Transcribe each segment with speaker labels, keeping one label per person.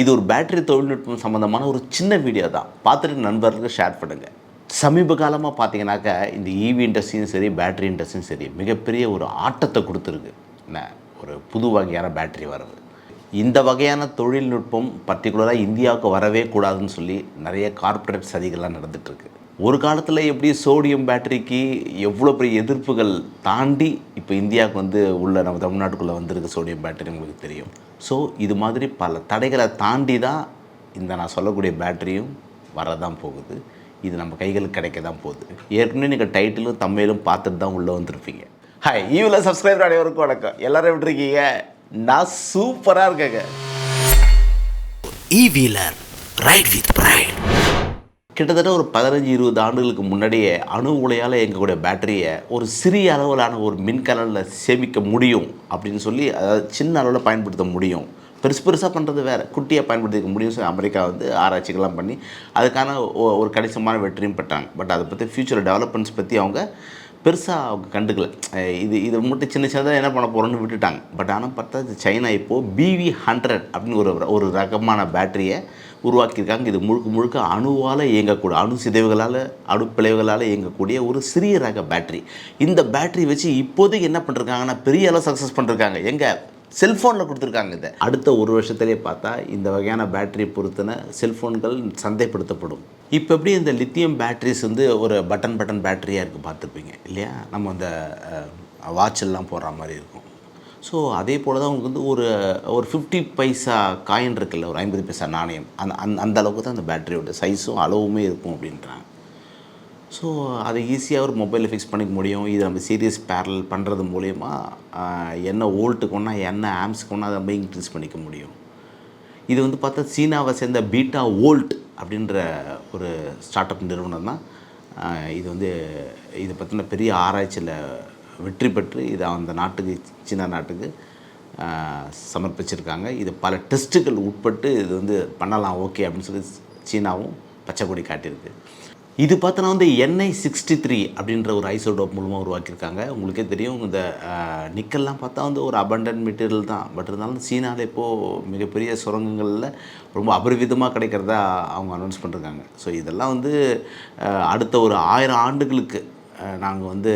Speaker 1: இது ஒரு பேட்டரி தொழில்நுட்பம் சம்மந்தமான ஒரு சின்ன வீடியோ தான். பார்த்துட்டு நண்பர்களுக்கு ஷேர் பண்ணுங்கள் சமீப காலமாக பார்த்தீங்கன்னாக்கா இந்த ஈவி இண்டஸ்ட்ரியும் சரி பேட்டரி இண்டஸ்ட்ரியும் சரி மிகப்பெரிய ஒரு ஆட்டத்தை கொடுத்துருக்கு. என்ன? ஒரு புது வகையான பேட்டரி வர்றது இந்த வகையான தொழில்நுட்பம் பர்டிகுலராக இந்தியாவுக்கு வரவே கூடாதுன்னு சொல்லி நிறைய கார்ப்பரேட் சதிகள்லாம் நடந்துகிட்ருக்கு ஒரு காலத்தில் எப்படி சோடியம் பேட்டரிக்கு எவ்வளோ பெரிய எதிர்ப்புகள் தாண்டி இப்போ இந்தியாவுக்கு வந்து உள்ள நம்ம தமிழ்நாட்டுக்குள்ளே வந்திருக்கு சோடியம் பேட்டரி உங்களுக்கு தெரியும். ஸோ இது மாதிரி பல தடைகளை தாண்டி தான் இந்த நான் சொல்லக்கூடிய பேட்டரியும் வரதான் போகுது. இது நம்ம கைகளுக்கு கிடைக்க தான் போகுது. ஏற்கனவே நீங்கள் டைட்டிலும் தமிழும் பார்த்துட்டு தான் உள்ளே வந்திருப்பீங்க. ஹாய் ஈவில் சப்ஸ்கிரைபர் அனைவருக்கும் வணக்கம். எல்லாரும் எப்படி இருக்கீங்க? நான் சூப்பராக இருக்கேங்க.
Speaker 2: ஈவிலர் ரைட் வித் with.
Speaker 1: கிட்டத்தட்ட ஒரு பதினஞ்சு இருபது ஆண்டுகளுக்கு முன்னாடியே அணு உலையால் இயங்கக்கூடிய பேட்டரியை ஒரு சிறிய அளவிலான ஒரு மின்கலனில் சேமிக்க முடியும் அப்படின்னு சொல்லி அதாவது சின்ன அளவில் பயன்படுத்த முடியும். பெருசு பெருசாக பண்ணுறது வேறு. குட்டியாக பயன்படுத்திக்க முடியும் சொல்லி அமெரிக்கா வந்து ஆராய்ச்சிகள்லாம் பண்ணி அதுக்கான ஒரு கணிசமான வெற்றியும் பெற்றாங்க. பட் அதை பற்றி ஃப்யூச்சர் டெவலப்மெண்ட்ஸ் பற்றி அவங்க பெருசாக அவங்க கண்டுக்கல. இது இதை மட்டும் சின்ன சின்னதாக என்ன பண்ண போகிறோன்னு விட்டுட்டாங்க. பட் ஆனால் பார்த்தா இது சைனா இப்போது பிவி ஹண்ட்ரட் அப்படின்னு ஒரு ஒரு ரகமான பேட்டரியை உருவாக்கியிருக்காங்க. இது முழுக்க முழுக்க அணுவால் இயங்கக்கூடிய அணு சிதைவுகளால் அணு பிளவுகளால் இயங்கக்கூடிய ஒரு சிறிய ரக பேட்டரி இந்த பேட்டரி வச்சு இப்போதைக்கு என்ன பண்ணிருக்காங்கன்னா பெரிய அளவு சக்ஸஸ் பண்ணிருக்காங்க எங்கே? செல்ஃபோனில் கொடுத்துருக்காங்க இதை. அடுத்த ஒரு வருஷத்துலேயே பார்த்தா இந்த வகையான பேட்டரி பொறுத்தின செல்ஃபோன்கள் சந்தைப்படுத்தப்படும். இப்போ எப்படி இந்த லித்தியம் பேட்டரிஸ் வந்து ஒரு பட்டன் பட்டன் பேட்டரியாக இருக்குது பார்த்துருப்பீங்க இல்லையா? நம்ம அந்த வாட்செல்லாம் போடுற மாதிரி இருக்கும். ஸோ அதே போல் தான் உங்களுக்கு வந்து ஒரு ஒரு ஃபிஃப்டி பைசா காயின் இருக்குல்ல ஒரு ஐம்பது பைசா நாணயம். அந்த அந்த அந்த அளவுக்கு தான் அந்த பேட்டரியோட சைஸும் அளவுமே இருக்கும் அப்படின்றாங்க. ஸோ அதை ஈஸியாக ஒரு மொபைலில் ஃபிக்ஸ் பண்ணிக்க முடியும். இது நம்ம சீரியஸ் பேரல் பண்ணுறது மூலயமா என்ன வோல்ட்டுக்கு ஒன்றா என்ன ஆம்ஸ்க்கு ஒன்றா அதை நம்ம இன்க்ரீஸ் பண்ணிக்க முடியும். இது வந்து பார்த்தா சீனாவை சேர்ந்த பீட்டா வோல்ட் அப்படின்ற ஒரு ஸ்டார்ட் அப் நிறுவனம் தான். இது வந்து இதை பற்றின பெரிய ஆராய்ச்சியில் வெற்றி பெற்று இதை அந்த நாட்டுக்கு சீனா நாட்டுக்கு சமர்ப்பிச்சிருக்காங்க. இது பல டெஸ்ட்டுகள் உட்பட்டு இது வந்து பண்ணலாம் ஓகே அப்படின்னு சொல்லி சீனாவும் பச்சை கொடி காட்டியிருக்கு. இது பார்த்தோன்னா வந்து என்ஐ சிக்ஸ்டி த்ரீ அப்படின்ற ஒரு ஐசோடோப் மூலமாக உருவாக்கியிருக்காங்க. உங்களுக்கே தெரியும் இந்த நிக்கல்லாம் பார்த்தா வந்து ஒரு அபண்டன் மெட்டீரியல் தான். பட் இருந்தாலும் சீனாவில் இப்போது மிகப்பெரிய சுரங்கங்களில் ரொம்ப அபரிவிதமாக கிடைக்கிறதா அவங்க அனௌன்ஸ் பண்ணிருக்காங்க. ஸோ இதெல்லாம் வந்து அடுத்த ஒரு ஆயிரம் ஆண்டுகளுக்கு நாங்கள் வந்து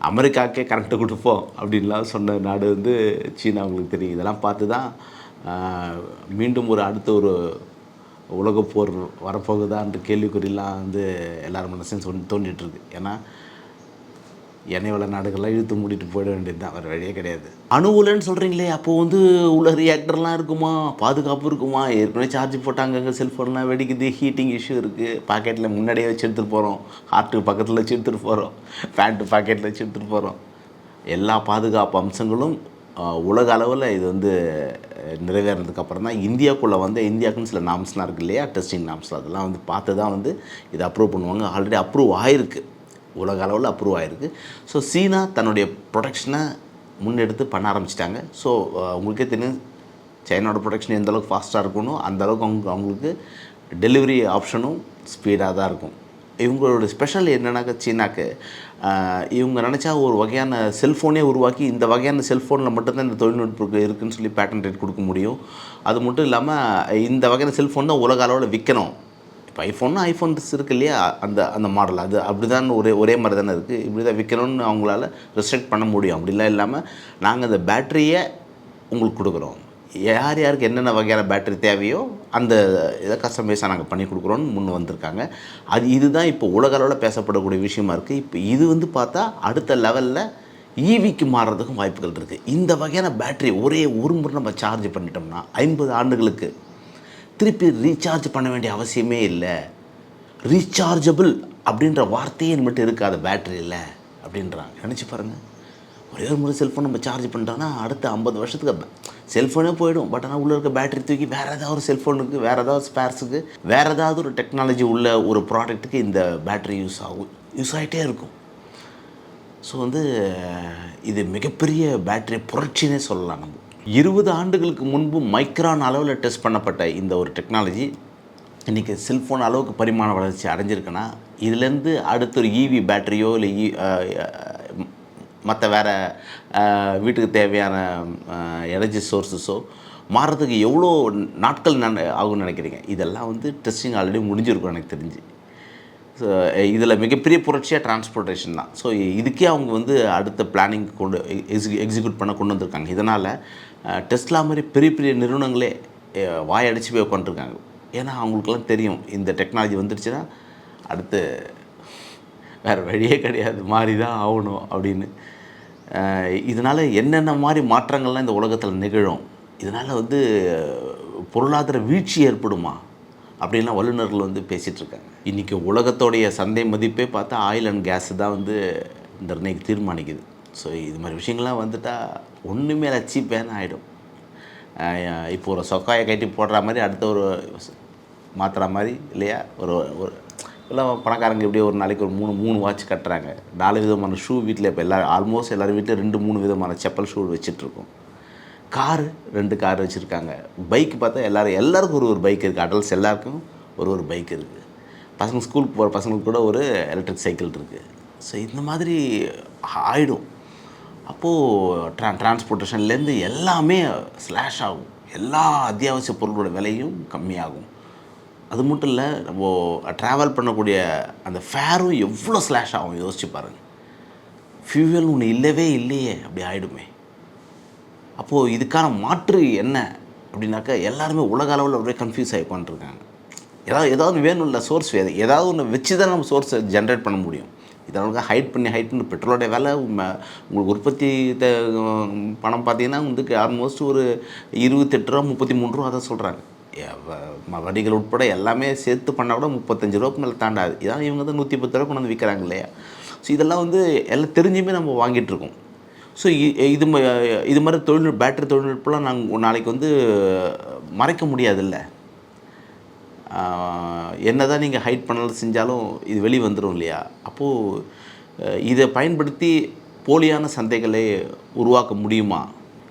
Speaker 1: அமெரிக்காக்கே கரண்ட்டு கொடுப்போம் அப்படின்லாம் சொன்ன நாடு வந்து சீனா உங்களுக்கு தெரியும். இதெல்லாம் பார்த்து தான் மீண்டும் ஒரு அடுத்த ஒரு உலகப்போர் வரப்போகுதான்ற கேள்விக்குறிலாம் வந்து எல்லார் மனசையும் சொன் தோண்டிகிட்ருக்கு ஏன்னா எண்ணெய் வள நாடுகள்லாம் இழுத்து மூடிட்டு போயிட வேண்டியது தான். வேறு வழியே கிடையாது. அணு உலைன்னு சொல்கிறீங்களே அப்போது வந்து உள்ள ரியாக்டர்லாம் இருக்குமா? பாதுகாப்பு இருக்குமா? ஏற்கனவே சார்ஜ் போட்டாங்க அங்கே செல்ஃபோன்லாம் வெடிக்குது ஹீட்டிங் இஷ்யூ இருக்குது பாக்கெட்டில் முன்னாடியே வச்சு எடுத்துகிட்டு போகிறோம் ஹார்ட்டு பக்கத்தில் வச்சு எடுத்துகிட்டு போகிறோம் பேண்ட்டு பாக்கெட்டில் வச்சு எடுத்துகிட்டு போகிறோம் எல்லா பாதுகாப்பு அம்சங்களும் உலக அளவில் இது வந்து அஹ், நிறைவேறினதுக்கு அப்புறம் தான் இந்தியாவுக்குள்ளே வந்து இந்தியாவுக்குன்னு சில நாம்ஸ்லாம் இருக்குது இல்லையா? டெஸ்டிங் நாம்ஸ் அதெல்லாம் வந்து பார்த்து தான் வந்து இதை அப்ரூவ் பண்ணுவாங்க. ஆல்ரெடி அப்ரூவ் ஆயிருக்கு. உலக அளவில் அப்ரூவ் ஆகிருக்கு ஸோ சீனா தன்னுடைய ப்ரொடக்ஷனை முன்னெடுத்து பண்ண ஆரம்பிச்சிட்டாங்க. ஸோ உங்களுக்கே தெரியும் சைனாவோட ப்ரொடக்ஷன் எந்த அளவுக்கு ஃபாஸ்ட்டாக இருக்கணும் அந்த அளவுக்கு அவங்க அவங்களுக்கு டெலிவரி ஆப்ஷனும் ஸ்பீடாக தான் இருக்கும். இவங்களோட ஸ்பெஷல் என்னென்னாக்கா சீனாக்கு இவங்க நினச்சா ஒரு வகையான செல்ஃபோனே உருவாக்கி இந்த வகையான செல்ஃபோனில் மட்டும்தான் இந்த தொழில்நுட்பம் இருக்குதுன்னு சொல்லி பேட்டன் ரேட் கொடுக்க முடியும். அது மட்டும் இல்லாமல் இந்த வகையான செல்ஃபோன் தான் உலக அளவில் விற்கணும் இப்போ ஐஃபோன்னா ஐஃபோன்ஸ் இருக்கு இல்லையா? அந்த அந்த மாடல் அது அப்படி தான் ஒரே ஒரே மாதிரி தானே இருக்குது இப்படி தான் விற்கணும்னு அவங்களால ரெஸ்ட்ரிக்ட் பண்ண முடியும். அப்படிலாம் இல்லாமல் நாங்கள் அந்த பேட்டரியை உங்களுக்கு கொடுக்குறோம். யார் யாருக்கு என்னென்ன வகையான பேட்டரி தேவையோ அந்த இதை கஸ்டமைஸாக நாங்கள் பண்ணி கொடுக்குறோன்னு முன் வந்திருக்காங்க. அது இதுதான் இப்போ உலக அளவில் பேசப்படக்கூடிய விஷயமா இருக்குது இப்போ இது வந்து பார்த்தா அடுத்த லெவலில் ஈவிக்கு மாறுறதுக்கும் வாய்ப்புகள் இருக்குது இந்த வகையான பேட்டரி ஒரே ஒரு முறை நம்ம சார்ஜ் பண்ணிட்டோம்னா ஐம்பது ஆண்டுகளுக்கு திருப்பி ரீசார்ஜ் பண்ண வேண்டிய அவசியமே இல்லை. ரீசார்ஜபிள் அப்படின்ற வார்த்தையே மட்டும் இருக்காது பேட்டரியில் அப்படின்றாங்க. நினச்சி பாருங்கள் ஒரே ஒரு முறை செல்ஃபோன் நம்ம சார்ஜ் பண்ணிட்டோம்னா அடுத்த ஐம்பது வருஷத்துக்கு செல்ஃபோனே போயிடும். பட் ஆனால் உள்ளே இருக்க பேட்டரி தூக்கி வேறு ஏதாவது ஒரு செல்ஃபோனுக்கு வேறு ஏதாவது ஸ்பேர்ஸுக்கு வேறு ஏதாவது ஒரு டெக்னாலஜி உள்ள ஒரு ப்ராடக்ட்டுக்கு இந்த பேட்டரி யூஸ் ஆகும். யூஸ் ஆகிட்டே இருக்கும். ஸோ வந்து இது மிகப்பெரிய பேட்டரி புரட்சினே சொல்லலாம் நம்ம. இருபது ஆண்டுகளுக்கு முன்பு மைக்ரான் அளவில் டெஸ்ட் பண்ணப்பட்ட இந்த ஒரு டெக்னாலஜி இன்றைக்கி செல்ஃபோன் அளவுக்கு பரிமாண வளர்ச்சி அடைஞ்சிருக்குன்னா இதுலேருந்து அடுத்த ஒரு ஈவி பேட்டரியோ இல்லை e, இ மற்ற வேறு வீட்டுக்கு தேவையான எனர்ஜி சோர்ஸஸோ மாறுறதுக்கு எவ்வளோ நாட்கள் நான் ஆகும்னு நினைக்கிறீங்க? இதெல்லாம் வந்து டெஸ்டிங் ஆல்ரெடி முடிஞ்சிருக்கும் எனக்கு தெரிஞ்சு. ஸோ இதில் மிகப்பெரிய புரட்சியாக டிரான்ஸ்போர்ட்டேஷன் தான். ஸோ இதுக்கே அவங்க வந்து அடுத்த பிளானிங் கொண்டு எக்ஸி எக்ஸிக்யூட் பண்ண கொண்டு வந்திருக்காங்க. இதனால் டெஸ்லா மாதிரி பெரிய பெரிய நிறுவனங்களே வாயடிச்சு போய் உட்காந்துருக்காங்க. ஏன்னா அவங்களுக்குலாம் தெரியும் இந்த டெக்னாலஜி வந்துடுச்சுன்னா அடுத்து வேறு வழியே கிடையாது மாறி தான் ஆகணும் அப்படின்னு. இதனால் என்னென்ன மாதிரி மாற்றங்கள்லாம் இந்த உலகத்தில் நிகழும்? இதனால் வந்து பொருளாதார வீழ்ச்சி ஏற்படுமா? அப்படின்லாம் வல்லுநர்கள் வந்து பேசிகிட்ருக்காங்க இன்றைக்கி உலகத்தோடைய சந்தை மதிப்பே பார்த்தா ஆயில் அண்ட் கேஸு தான் வந்து நிர்ணயிக்க தீர்மானிக்குது. ஸோ இது மாதிரி விஷயங்கள்லாம் வந்துட்டால் ஒன்றுமே ரச்சிப்பேன்னு ஆகிடும் இப்போ ஒரு சொக்காயை கட்டி போடுற மாதிரி அடுத்த ஒரு மாற்றுற மாதிரி இல்லையா? ஒரு ஒரு எல்லாம் பணக்காரங்க எப்படியோ ஒரு நாளைக்கு ஒரு மூணு மூணு வாட்ச் கட்டுறாங்க. நாலு விதமான ஷூ வீட்டில் இப்போ எல்லா ஆல்மோஸ்ட் எல்லோரும் வீட்டில் ரெண்டு மூணு விதமான செப்பல் ஷூ வச்சிட்ருக்கோம் காரு ரெண்டு கார் வச்சுருக்காங்க. பைக் பார்த்தா எல்லோரும் எல்லாருக்கும் ஒரு ஒரு பைக் இருக்குது அடல்ட்ஸ் எல்லாருக்கும் ஒரு ஒரு பைக் இருக்குது பசங்க ஸ்கூலுக்கு போகிற பசங்களுக்கு கூட ஒரு எலக்ட்ரிக் சைக்கிள் இருக்குது ஸோ இந்த மாதிரி ஆயிடும். அப்போது ட்ரா டிரான்ஸ்போர்ட்டேஷன்லேருந்து எல்லாமே ஸ்லாஷ் ஆகும். எல்லா அத்தியாவசிய பொருளோட விலையும் கம்மியாகும். அது மட்டும் இல்லை நம்ம ட்ராவல் பண்ணக்கூடிய அந்த ஃபேரும் எவ்வளோ ஸ்லாஷ் ஆகும் யோசிச்சு பாருங்கள் ஃபியூவல் ஒன்று இல்லவே இல்லையே அப்படி ஆகிடுமே அப்போது இதுக்கான மாற்று என்ன அப்படின்னாக்கா எல்லாருமே உலக அளவில் அப்படியே கன்ஃபியூஸ் ஆகி பண்ணிருக்காங்க ஏதாவது ஏதாவது வேணும்ல சோர்ஸ் எதாவது ஒன்று வச்சு தான் நம்ம சோர்ஸை ஜென்ரேட் பண்ண முடியும். இதனால ஹைட் பண்ணி ஹைட் பண்ணி பெட்ரோலோடைய விலை உங்களுக்கு உற்பத்தி த- பணம் பார்த்தீங்கன்னா வந்து ஆல்மோஸ்ட் ஒரு இருபத்தெட்டு ரூபா முப்பத்தி மூணு ரூபா அதை சொல்கிறாங்க வடிகள் உட்பட எல்லாமே சேர்த்து பண்ணால் கூட முப்பத்தஞ்சு ரூபாய்க்கு மேலே தாண்டாது. இதான் இவங்க தான் நூற்றி பத்து ரூபா கொண்டு வந்து விற்கிறாங்க இல்லையா? ஸோ இதெல்லாம் வந்து எல்லாம் தெரிஞ்சுமே நம்ம வாங்கிட்டு இருக்கோம். ஸோ இது ம- இது மாதிரி தொழில்நுட்ப பேட்டரி தொழில்நுட்பம்லாம் நாங்கள் நாளைக்கு வந்து மறைக்க முடியாதுல்ல? என்ன தான் நீங்கள் ஹைட் பண்ணாலும் செஞ்சாலும் இது வெளி வந்துடும் இல்லையா? அப்போது இதை பயன்படுத்தி போலியான சந்தைகளை உருவாக்க முடியுமா?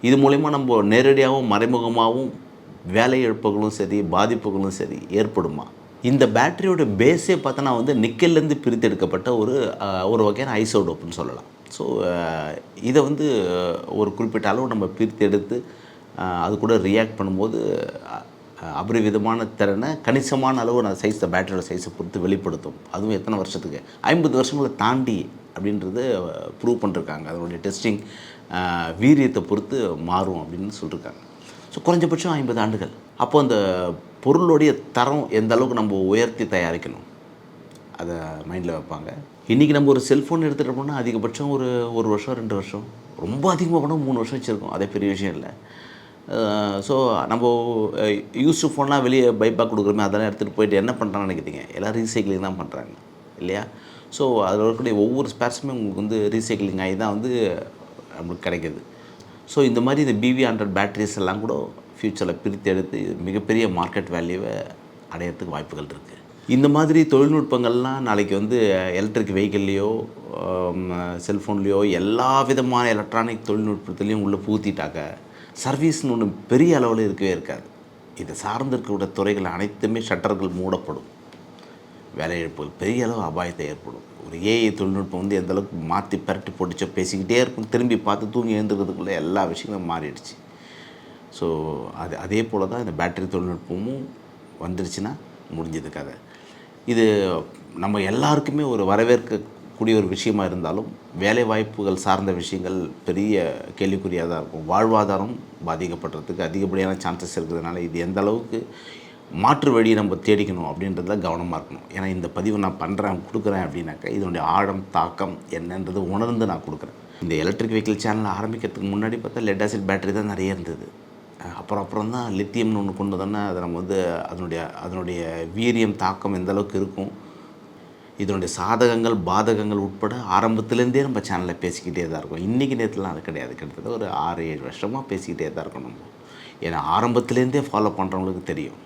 Speaker 1: இது மூலயமா நம்ம நேரடியாகவும் மறைமுகமாகவும் வேலை இழப்புகளும் சரி பாதிப்புகளும் சரி ஏற்படுமா? இந்த பேட்டரியோட பேஸே பார்த்தோன்னா வந்து நிக்கல்லேருந்து பிரித்தெடுக்கப்பட்ட ஒரு ஒரு வகையான ஐசோடோப்புன்னு சொல்லலாம். ஸோ இதை வந்து ஒரு குறிப்பிட்ட அளவு நம்ம பிரித்தெடுத்து அது கூட ரியாக்ட் பண்ணும்போது அபரிவிதமான திறனை கணிசமான அளவு நான் சைஸ் பேட்டரியோட சைஸை பொறுத்து வெளிப்படுத்தும். அதுவும் எத்தனை வருஷத்துக்கு? ஐம்பது வருஷங்களை தாண்டி அப்படின்றது ப்ரூவ் பண்ணிருக்காங்க. அதனுடைய டெஸ்டிங் வீரியத்தை பொறுத்து மாறும் அப்படின்னு சொல்லியிருக்காங்க ஸோ குறைஞ்சபட்சம் ஐம்பது ஆண்டுகள். அப்போ அந்த பொருளுடைய தரம் எந்த அளவுக்கு நம்ம உயர்த்தி தயாரிக்கணும்? அதை மைண்டில் வைப்பாங்க. இன்றைக்கி நம்ம ஒரு செல்ஃபோன் எடுத்துகிட்டு போனால் அதிகபட்சம் ஒரு ஒரு வருஷம் ரெண்டு வருஷம். ரொம்ப அதிகமாக கூட மூணு வருஷம் வச்சுருக்கோம். அதே பெரிய விஷயம் இல்லை. ஸோ நம்ம யூஸ்டு ஃபோன்லாம் வெளியே பைப்பாக கொடுக்குறோமே அதெல்லாம் எடுத்துகிட்டு போயிட்டு என்ன பண்ணுறாங்கன்னு நினைக்கிறீங்க? எல்லாம் ரீசைக்கிளிங் தான் பண்ணுறாங்க இல்லையா? ஸோ அதில் இருக்கக்கூடிய ஒவ்வொரு ஸ்பேர்ஸுமே உங்களுக்கு வந்து ரீசைக்கிளிங் ஆகி தான் வந்து நம்மளுக்கு கிடைக்கிது. ஸோ இந்த மாதிரி இந்த பிவி ஹண்ட்ரட் பேட்டரிஸ் எல்லாம் கூட ஃப்யூச்சரில் பிரித்து எடுத்து மிகப்பெரிய மார்க்கெட் வேல்யூவை அடையிறதுக்கு வாய்ப்புகள் இருக்குது இந்த மாதிரி தொழில்நுட்பங்கள்லாம் நாளைக்கு வந்து எலக்ட்ரிக் வெஹிக்கிள்லேயோ செல்ஃபோன்லேயோ எல்லா விதமான எலக்ட்ரானிக் தொழில்நுட்பத்துலேயும் உள்ளே பூத்திட்டாக்க சர்வீஸ்னு ஒன்று பெரிய அளவில் இருக்கவே இருக்காது. இதை சார்ந்திருக்கக்கூடிய துறைகள் அனைத்துமே ஷட்டர்கள் மூடப்படும். வேலை இழப்புகள் பெரிய அளவு அபாயத்தை ஏற்படும். ஒரு ஏஐ தொழில்நுட்பம் வந்து எந்த அளவுக்கு மாற்றி பரட்டி போட்டுச்சோ பேசிக்கிட்டே இருக்கும். திரும்பி பார்த்து தூங்கி எழுந்துக்கிறதுக்குள்ளே எல்லா விஷயங்களும் மாறிடுச்சு. ஸோ அது அதே போல் தான் இந்த பேட்டரி தொழில்நுட்பமும் வந்துருச்சுன்னா முடிஞ்சது கதை இது நம்ம எல்லாருக்குமே ஒரு வரவேற்க கூடிய ஒரு விஷயமா இருந்தாலும் வேலை வாய்ப்புகள் சார்ந்த விஷயங்கள் பெரிய கேள்விக்குறியாக தான் இருக்கும். வாழ்வாதாரம் பாதிக்கப்படுறதுக்கு அதிகப்படியான சான்சஸ் இருக்கிறதுனால இது எந்த அளவுக்கு மாற்று வழியை நம்ம தேடிக்கணும் அப்படின்றதுல கவனமாக இருக்கணும். ஏன்னா இந்த பதிவு நான் பண்ணுறேன் கொடுக்குறேன் அப்படின்னாக்கா இதனுடைய ஆழம் தாக்கம் என்னன்றது உணர்ந்து நான் கொடுக்குறேன். இந்த எலக்ட்ரிக் வெஹிக்கிள் சேனல் ஆரம்பிக்கிறதுக்கு முன்னாடி பார்த்தா லெட் ஆசிட் பேட்டரி தான் நிறைய இருந்தது. அப்புறம் அப்புறம் தான் லித்தியம்னு ஒன்று கொண்டு வந்தோன்னா அதை நம்ம வந்து அதனுடைய அதனுடைய வீரியம் தாக்கம் எந்த அளவுக்கு இருக்கும்? இதனுடைய சாதகங்கள் பாதகங்கள் உட்பட ஆரம்பத்துலேருந்தே நம்ம சேனலில் பேசிக்கிட்டே தான் இருக்கோம். இன்றைக்கி நேரத்துலாம் அது கிடையாது. கிட்டத்தட்ட ஒரு ஆறு ஏழு வருஷமாக பேசிக்கிட்டே தான் இருக்கோம் நம்ம. ஏன்னா ஆரம்பத்துலேருந்தே ஃபாலோ பண்ணுறவங்களுக்கு தெரியும்.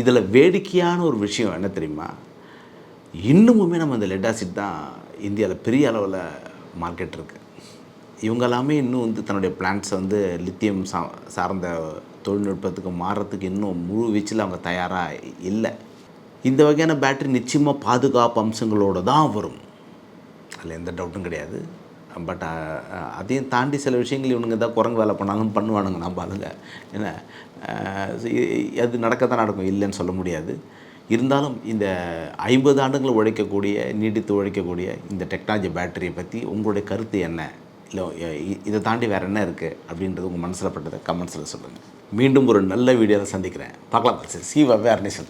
Speaker 1: இதில் வேடிக்கையான ஒரு விஷயம் என்ன தெரியுமா? இன்னுமுமே நம்ம இந்த லெட் ஆசிட் தான் இந்தியாவில் பெரிய அளவில் மார்க்கெட் இருக்குது இவங்க எல்லாமே இன்னும் வந்து தன்னுடைய பிளான்ட்ஸை வந்து லித்தியம் சா சார்ந்த தொழில்நுட்பத்துக்கு மாறுறதுக்கு இன்னும் முழு வீச்சில் அவங்க தயாராக இல்லை. இந்த வகையான பேட்டரி நிச்சயமாக பாதுகாப்பு அம்சங்களோடு தான் வரும். அதில் எந்த டவுட்டும் கிடையாது. பட் அதையும் தாண்டி சில விஷயங்கள் இவனுங்க தான் குரங்கு வேலை பண்ணாலும் பண்ணுவானுங்க நம்ம அதுங்க என்ன அது நடக்க தான் நடக்கும் இல்லைன்னு சொல்ல முடியாது. இருந்தாலும் இந்த ஐம்பது ஆண்டுகள் உழைக்கக்கூடிய நீடித்து உழைக்கக்கூடிய இந்த டெக்னாலஜி பேட்டரியை பற்றி உங்களுடைய கருத்து என்ன? இல்லை இதை தாண்டி வேறு என்ன இருக்குது அப்படின்றது உங்கள் மனசில் பட்டதை கமெண்ட்ஸில் சொல்லுங்கள் மீண்டும் ஒரு நல்ல வீடியோவில் சந்திக்கிறேன். பார்க்கலாம் சார் சி அவேர்னஸ்